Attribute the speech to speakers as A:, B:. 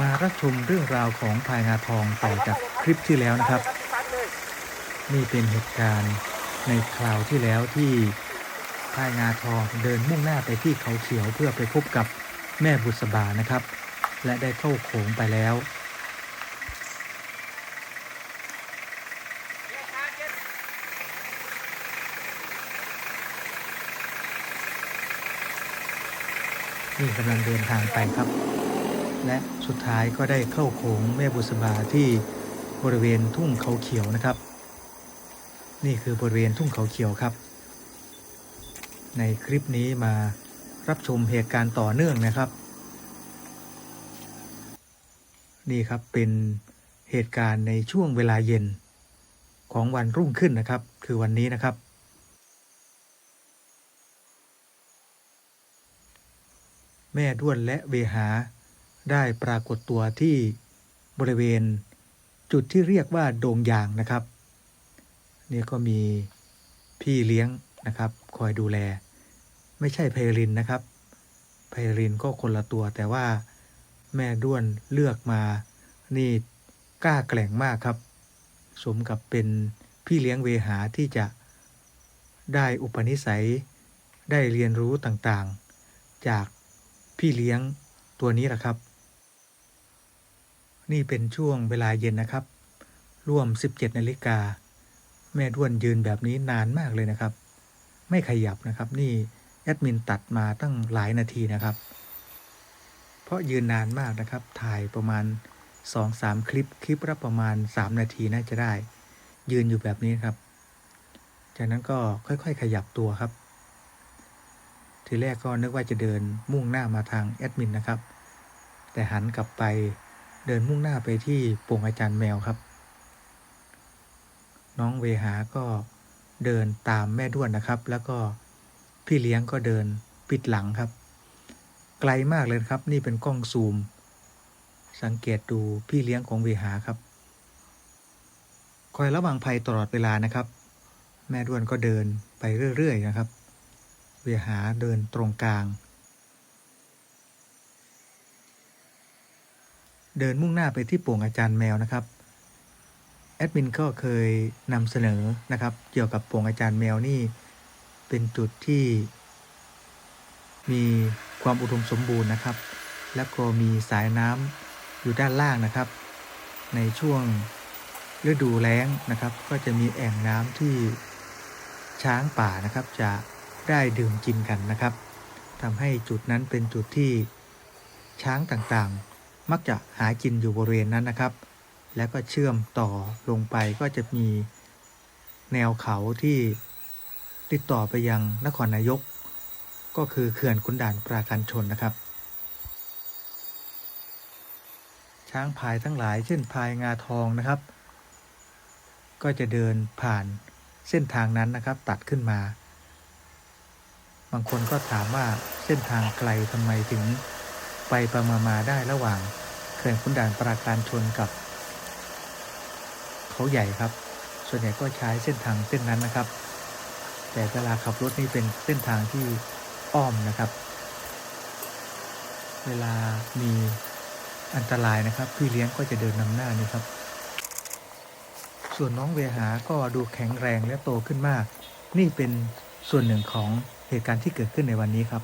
A: มารับชมเรื่องราวของพายงาทองต่อจากคลิปที่แล้วนะครับ นี่เป็นเหตุการณ์ในคราวที่แล้วที่พายงาทองเดินมุ่งหน้าไปที่เขาเขียวเพื่อไปพบกับแม่บุษบานะครับ และได้เข้าโขงไปแล้วนี่กำลังเดินทางไปครับ และสุดท้ายก็ได้เข้าโขงแม่บุษบาที่บริเวณทุ่งเขาเขียวนะครับ นี่คือบริเวณทุ่งเขาเขียวครับ ในคลิปนี้มารับชมเหตุการณ์ต่อเนื่องนะครับ นี่ครับเป็นเหตุการณ์ในช่วงเวลาเย็นของวันรุ่งขึ้นนะครับ คือวันนี้นะครับ แม่ด้วนและเวหา ได้ปรากฏตัวที่บริเวณจุดที่เรียกว่าโดงยางนะครับ นี่ก็มีพี่เลี้ยงนะครับ คอยดูแล ไม่ใช่ไพรินนะครับ ไพรินก็คนละตัวแต่ว่าแม่ด้วนเลือกมา นี่กล้าแกล่งมากครับ สมกับเป็นพี่เลี้ยงเวหาที่จะได้อุปนิสัยได้เรียนรู้ต่างๆ จากพี่เลี้ยงตัวนี้แหละครับ นี่เป็นช่วงเวลาเย็นนะครับ ร่วม 17นาฬิกา แม่ด้วนยืนแบบนี้นานมากเลยนะครับ ไม่ขยับนะครับ นี่แอดมินตัดมาตั้งหลายนาทีนะครับ เพราะยืนนานมากนะครับ ถ่ายประมาณ 2-3 คลิป คลิปละประมาณ 3 นาทีน่าจะได้ ยืนอยู่แบบนี้ครับ จากนั้นก็ค่อยๆ ขยับตัวครับ ทีแรกก็นึกว่าจะเดินมุ่งหน้ามาทางแอดมินนะครับ แต่หันกลับไป เดินมุ่งหน้าไปที่โป่งอาจารย์แมวครับ น้องเวหาก็เดินตามแม่ด้วนนะครับ แล้วก็พี่เลี้ยงก็เดินปิดหลังครับ ไกลมากเลยครับ นี่เป็นกล้องซูม สังเกตดูพี่เลี้ยงของเวหาครับ คอยระวังภัยตลอดเวลานะครับ แม่ด้วนก็เดินไปเรื่อยๆนะครับ เวหาเดินตรงกลาง เดินมุ่งหน้าไปที่โป่งอาจารย์แมวนะครับแอดมินก็เคยนำเสนอนะครับ เกี่ยวกับโป่งอาจารย์แมวนี่เป็นจุดที่ มีความอุดมสมบูรณ์นะครับ แล้วก็มีสายน้ำอยู่ด้านล่างนะครับ ในช่วงฤดูแล้งนะครับ ก็จะมีแอ่งน้ำที่ช้างป่านะครับ จะได้ดื่มกินกันนะครับทำให้จุดนั้นเป็นจุดที่ช้างต่างๆ มักจะหากินอยู่บริเวณนั้นนะครับ แล้วก็เชื่อมต่อลงไปก็จะมีแนวเขาที่ติดต่อไปยังนครนายก ก็คือเขื่อนขุนด่านปราการชนนะครับ ช้างพายทั้งหลายเช่นพายงาทองนะครับ ก็จะเดินผ่านเส้นทางนั้นนะครับตัดขึ้นมา บางคนก็ถามว่าเส้นทางไกลทำไมถึง ไปประมามาได้ระหว่างเขื่อนขุนด่านปราการชนกับ เขาใหญ่ครับ ส่วนใหญ่ก็ใช้เส้นทางเส้นนั้นนะครับ แต่เวลาขับรถนี่เป็นเส้นทางที่อ้อมนะครับ เวลามีอันตรายนะครับ พี่เลี้ยงก็จะเดินนำหน้านี่ครับ ส่วนน้องเวหาก็ดูแข็งแรงและโตขึ้นมาก นี่เป็นส่วนหนึ่งของเหตุการณ์ที่เกิดขึ้นในวันนี้ครับ